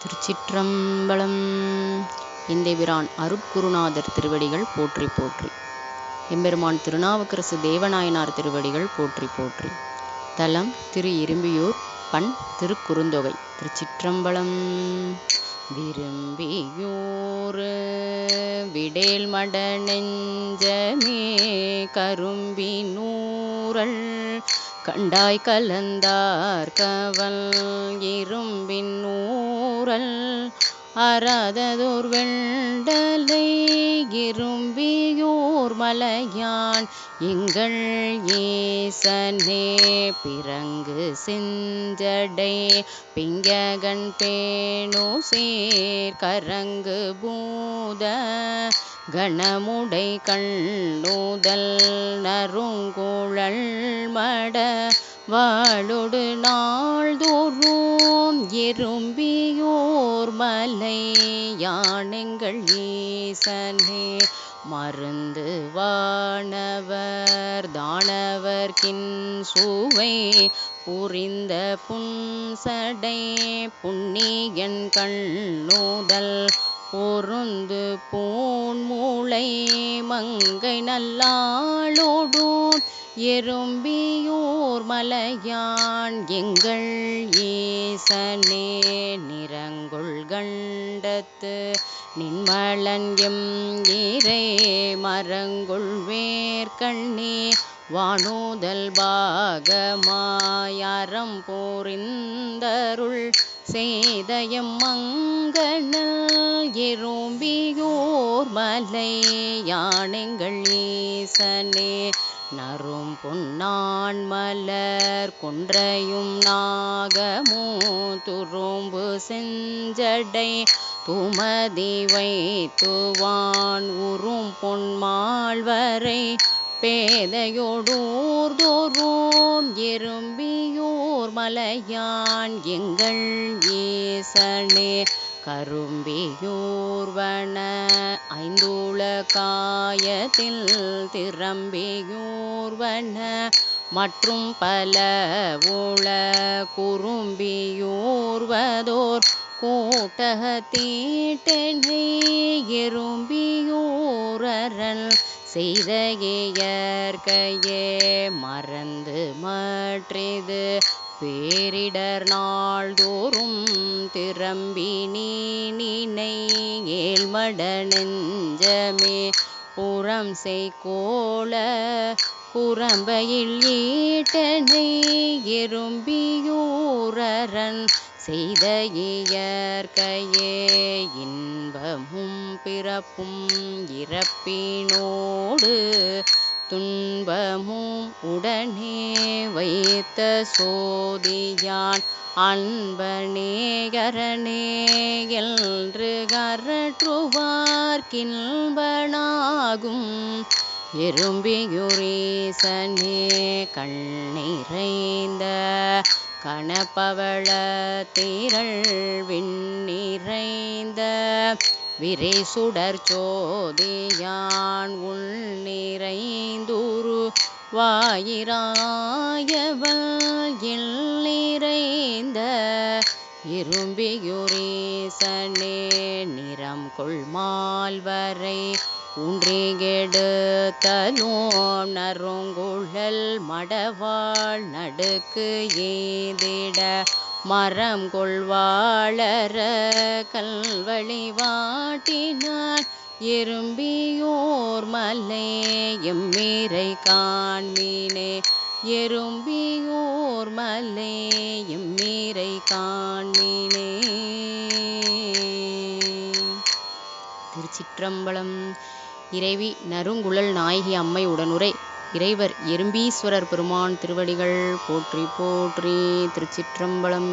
திருச்சிற்றம்பலம். எந்தெபிரான் அருட்குருநாதர் திருவடிகள் போற்றி போற்றி. எம்பெருமான் திருநாவுக்கரசு தேவநாயனார் திருவடிகள் போற்றி போற்றி. தலம் திரு இரும்பியூர் பண் திருக்குறுந்தொகை திருச்சிற்றம்பலம். விரும்பியூர் விடேல் மட நெஞ்சமே கரும்பி நூறல் கண்டாய் கலந்தார் கவல் இரும்பின் ஊரல் அறாததோர் வெண்டலை இரும்பியூர் மலையான். எங்கள் ஏசனே பிறங்கு செஞ்சடை. பிங்ககன் பேணு சேர் கரங்கு பூத. கணமுடை கண்ணூதல் நறுங்குழல் மட வாழொடு நாள்தோறும் எறும்பியோர் மலை யானைங்கள் ஈசனே மருந்து வானவர் தானவர்கின் சுவை புரிந்த புன்சடை புண்ணியன் கண்ணூதல் பொருந்து பூண்மூளை மங்கை நல்லாளோடும். எறும்பியூர் மலையான் எங்கள் ஈசனே நிறங்குள் கண்டத்து நின்மலன் எம் ஈரே மரங்குள் வேர்கண்ணே வானூதல் பாகமாயறம் போரிந்தருள். செய்தயம் மங்கணல் எறும்பியோர் மலை யானெங்கள் ஈசனே நரும் பொன்னான் மலர் குன்றையும் நாகமும் துரும்பு செஞ்சடை துமதி வைத்துவான் உறும் பொன்மாழ்வரை பேதையோடூர் தோறும் எறும்பியூர் மலையான் எங்கள் ஈசனே கரும்பியூர்வன ஐந்துள காயத்தில் திறம்பியூர்வன மற்றும் பல உள குறும்பியூர்வதோர் கூட்டத்தீட்டனை எறும்பியூரன் செய்த இயற்கையே மறந்து மற்றிது பேரிடர் நாள்தோறும் திறம்பி நீ நினை ஏழ்மட நெஞ்சமே புறம் செய்கோள குரம்பையில் ஈட்டனை எறும்பியூரன் செய்த இயற்கையே. இன்பமும் பிறப்பும் இறப்பினோடு துன்பமும் உடனே வைத்த சோதியான் அன்பனேகரனே என்று கரற்றுவார் கரற்றுவார்கின்பனாகும் எறும்பியுரீசனே கண்ணிறைந்த கணப்பவள திரள் விண்ணிறைந்த விரை சுடர் சோதியான் உள் நிறைந்துரு வாயிராயவள் எல் நிறைந்த இரும்பியுரீசனே நிறம் கொள்மால் வரை ஊன்றிகெடுத்தலும் நறுங்குழல் மடவாள் நடுக்கு ஏதிட மரம் கொள்வாளர கல்வழி வாட்டினான் எறும்பியோர் மலை எம்மீரை காண்மீனே. எறும்பியோர் மலை எம்மீரை காண்மீனே. திருச்சிற்றம்பலம். இறைவி நறுங்குழல் நாயகி அம்மை உடனுரை. இறைவர் எறும்பீஸ்வரர் பெருமான் திருவடிகள் போற்றி போற்றி திருச்சிற்றம்பலம்.